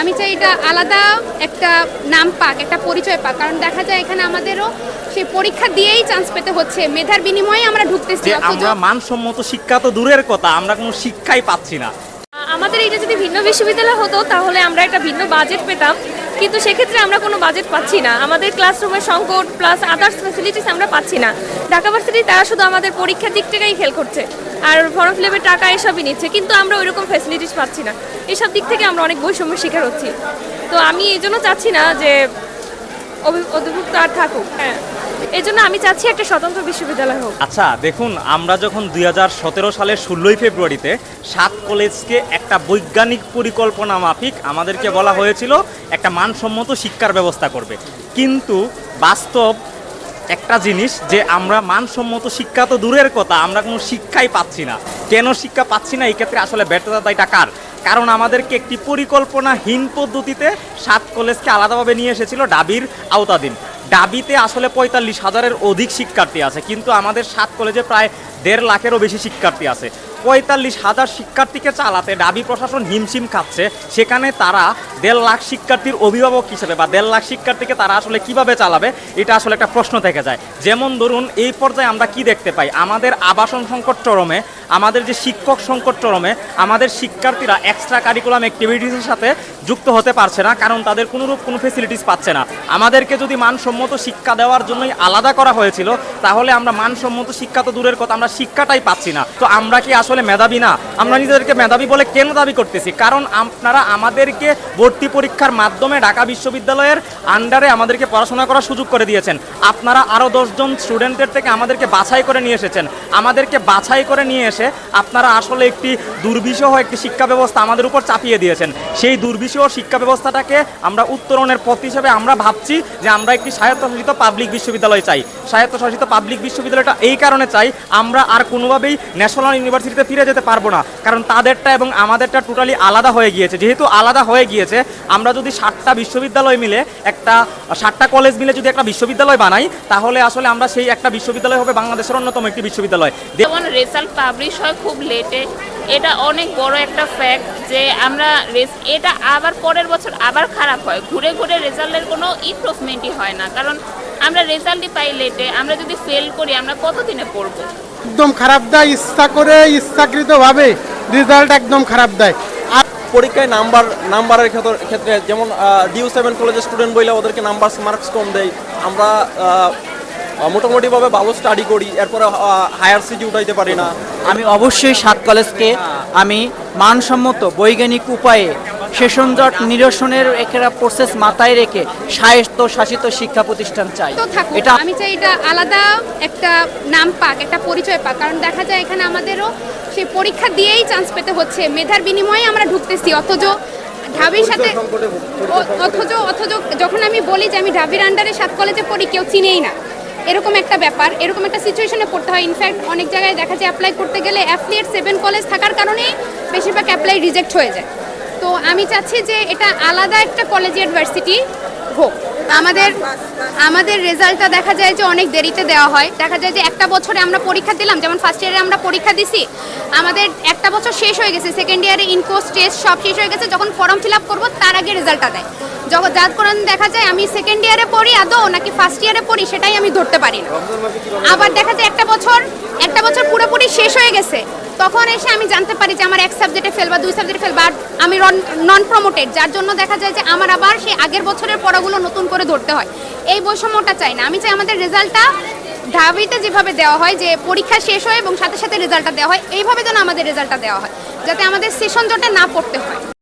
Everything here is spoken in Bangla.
আমি চাই এটা আলাদা একটা নাম পাক একটা পরিচয় পাক। কারণ দেখা যায় এখানে আমাদেরও সেই পরীক্ষা দিয়েই চান্স পেতে হচ্ছে। মেধার বিনিময়ে আমরা ঢুকতেছি আমরা মানসম্মত শিক্ষা তো দূরের কথা আমরা কোনো শিক্ষাই পাচ্ছি না। আমাদের এটা যদি ভিন্ন বিশ্ববিদ্যালয় হতো, তাহলে আমরা একটা ভিন্ন বাজেট পেতাম। কিন্তু সেক্ষেত্রে আমরা কোনো বাজেট পাচ্ছি না। আমাদের ক্লাসরুমের সংকট প্লাস আদার্স ফ্যাসিলিটিস আমরা পাচ্ছি না। ঢাকা ভার্সিটি তারা শুধু আমাদের পরীক্ষার দিক থেকেই খেল করছে। আর ফর্ম ফিলাপের টাকা এসবই নিচ্ছে। কিন্তু আমরা ওইরকম ফ্যাসিলিটিস পাচ্ছি না। এসব দিক থেকে আমরা অনেক বৈষম্যের শিকার হচ্ছি। তো আমি এই জন্য চাচ্ছি না যে অভি- অধিভুক্ত আর থাকুক। হ্যাঁ। এই জন্য আমি চাচ্ছি একটা স্বতন্ত্র বিশ্ববিদ্যালয় হোক। আচ্ছা দেখুন, আমরা যখন দুই সালের ষোলোই ফেব্রুয়ারিতে সাত কলেজকে একটা বৈজ্ঞানিক পরিকল্পনা মাফিক আমাদেরকে বলা হয়েছিল, একটা মানসম্মত শিক্ষার ব্যবস্থা করবে। কিন্তু বাস্তব একটা জিনিস যে আমরা মানসম্মত শিক্ষা তো দূরের কথা, আমরা কোনো শিক্ষাই পাচ্ছি না। কেন শিক্ষা পাচ্ছি না? এই ক্ষেত্রে আসলে ব্যর্থতা দায়টা কার? কারণ আমাদেরকে একটি পরিকল্পনাহীন পদ্ধতিতে সাত কলেজকে আলাদাভাবে নিয়ে এসেছিল ডাবির আওতাধীন। ডাবিতে আসলে পঁয়তাল্লিশ হাজারের অধিক শিক্ষার্থী আছে। কিন্তু আমাদের সাত কলেজে প্রায় দেড় লাখেরও বেশি শিক্ষার্থী আছে। পঁয়তাল্লিশ হাজার শিক্ষার্থীকে চালাতে ডাবি প্রশাসন হিমশিম খাচ্ছে। সেখানে তারা দেড় লাখ শিক্ষার্থীর অভিভাবক হিসেবে বা দেড় লাখ শিক্ষার্থীকে তারা আসলে কীভাবে চালাবে, এটা আসলে একটা প্রশ্ন থেকে যায়। যেমন ধরুন, এই পর্যায়ে আমরা কি দেখতে পাই? আমাদের আবাসন সংকট চরমে, আমাদের যে শিক্ষক সংকট চরমে, আমাদের শিক্ষার্থীরা এক্সট্রা কারিকুলাম অ্যাক্টিভিটিসের সাথে যুক্ত হতে পারছে না, কারণ তাদের কোনোরূপ কোনো ফেসিলিটিস পাচ্ছে না। আমাদেরকে যদি মানসম্মত শিক্ষা দেওয়ার জন্যই আলাদা করা হয়েছিল, তাহলে আমরা মানসম্মত শিক্ষা তো দূরের কথা, আমরা শিক্ষাটাই পাচ্ছি না। তো আমরা কি আসলে মেধাবী না? আমরা নিজেদেরকে মেধাবী বলে কেন দাবি করতেছি? কারণ আপনারা আমাদেরকে ভর্তি পরীক্ষার মাধ্যমে ঢাকা বিশ্ববিদ্যালয়ের আন্ডারে আমাদেরকে পড়াশোনা করার সুযোগ করে দিয়েছেন। আপনারা আরও দশজন স্টুডেন্টদের থেকে আমাদেরকে বাছাই করে নিয়ে এসেছেন। আমাদেরকে বাছাই করে নিয়ে এসে আপনারা আসলে একটি দুর্বিষহ একটি শিক্ষা ব্যবস্থা আমাদের উপর চাপিয়ে দিয়েছেন। সেই দুর্বিষহ শিক্ষা ব্যবস্থাটাকে আমরা উত্তরণের পথ হিসেবে আমরা ভাবছি যে আমরা একটি স্বায়ত্তশাসিত পাবলিক বিশ্ববিদ্যালয় চাই। স্বায়ত্তশাসিত পাবলিক বিশ্ববিদ্যালয়টা এই কারণে চাই, আমরা আর কোনোভাবেই ন্যাশনাল ইউনিভার্সিটিতে ফিরে যেতে পারব না। কারণ তাদেরটা এবং আমাদেরটা টোটালি আলাদা হয়ে গিয়েছে। যেহেতু আলাদা হয়ে গিয়েছে, আমরা যদি ষাটটা বিশ্ববিদ্যালয় মিলে একটা, ষাটটা কলেজ মিলে যদি একটা বিশ্ববিদ্যালয় বানাই, তাহলে আসলে আমরা সেই একটা বিশ্ববিদ্যালয় হবে বাংলাদেশের অন্যতম একটি বিশ্ববিদ্যালয়। যেমন রেজাল্ট পাবলিশ হয়, খুব লেটে এটা অনেক বড় একটা ফ্যাক্ট যে আমরা রেস- এটা আবার পরের বছর আবার খারাপ হয়। ঘুরে ঘুরে রেজাল্টের কোনো ইমপ্রুভমেন্টই হয় না। কারণ আমরা রেজাল্টই পাই লেটে আমরা যদি ফেল করি আমরা কতদিনে পড়ব? একদম খারাপ দেয় ইচ্ছা করে ইচ্ছাকৃতভাবে রেজাল্ট একদম খারাপ দেয়। আর পরীক্ষায় নাম্বার নাম্বারের ক্ষেত্র- ক্ষেত্রে যেমন ডিউ সেভেন কলেজের স্টুডেন্ট বইলে ওদেরকে নাম্বার মার্কস কম দেয়। আমরা মোটামুটিভাবে ভালো স্টাডি করি এরপরে হায়ার সিটি উঠাইতে পারি না। আমি অবশ্যই সাত কলেজকে আমি মানসম্মত বৈজ্ঞানিক উপায়ে সেশনজট নিরসনের একটা প্রসেস মাথায় রেখে স্বায়ত্ত শাসিত শিক্ষা প্রতিষ্ঠান চাই। এটা আমি চাই এটা আলাদা একটা নাম পাক একটা পরিচয় পাক কারণ দেখা যায় এখানে আমাদেরও সেই পরীক্ষা দিয়েই চান্স পেতে হচ্ছে। মেধার বিনিময়ে আমরা ঢুকতেছি অথচ ঢাবির সাথে অথচ অথচ যখন আমি বলি যে আমি ঢাবির আন্ডারে সাত কলেজে পড়ি কেউ চিনেই না। এরকম একটা ব্যাপার, এরকম একটা সিচুয়েশনে পড়তে হয়। ইনফ্যাক্ট অনেক জায়গায় দেখা যায় অ্যাপ্লাই করতে গেলে অ্যাফলিয়েট সেভেন কলেজ থাকার কারণেই বেশিরভাগ অ্যাপ্লাই রিজেক্ট হয়ে যায়। তো আমি চাচ্ছি যে এটা আলাদা একটা কলেজ ইউনিভার্সিটি হোক। আমাদের আমাদের রেজাল্টটা দেখা যায় যে অনেক দেরিতে দেওয়া হয়। দেখা যায় যে একটা বছরে আমরা পরীক্ষা দিলাম, যেমন ফার্স্ট ইয়ারে আমরা পরীক্ষা দিছি, আমাদের একটা বছর শেষ হয়ে গেছে সেকেন্ড ইয়ারে ইনকোর্স টেস্ট সব শেষ হয়ে গেছে, যখন ফর্ম ফিল আপ করব, তার আগে রেজাল্টটা দেয়। যখন যার কারণে দেখা যায় আমি সেকেন্ড ইয়ারে পড়ি, আদৌ নাকি ফার্স্ট ইয়ারে পড়ি, সেটাই আমি ধরতে পারি না। আবার দেখা যায় একটা বছর একটা বছর পুরোপুরি শেষ হয়ে গেছে তখন এসে আমি জানতে পারি যে আমার এক সাবজেক্টে ফেল বা দুই সাবজেক্টে ফেল বা আমি নন প্রমোটেড যার জন্য দেখা যায় যে আমার আবার সেই আগের বছরের পড়াগুলো নতুন করে ধরতে হয়। এই বৈষম্যটা চাই না। আমি চাই আমাদের রেজাল্টটা ঢাবিতে যেভাবে দেওয়া হয়, যে পরীক্ষা শেষ হয় এবং সাথে সাথে রেজাল্টটা দেওয়া হয়, এইভাবে যেন আমাদের রেজাল্টটা দেওয়া হয়, যাতে আমাদের সেশন জোটে না পড়তে হয়।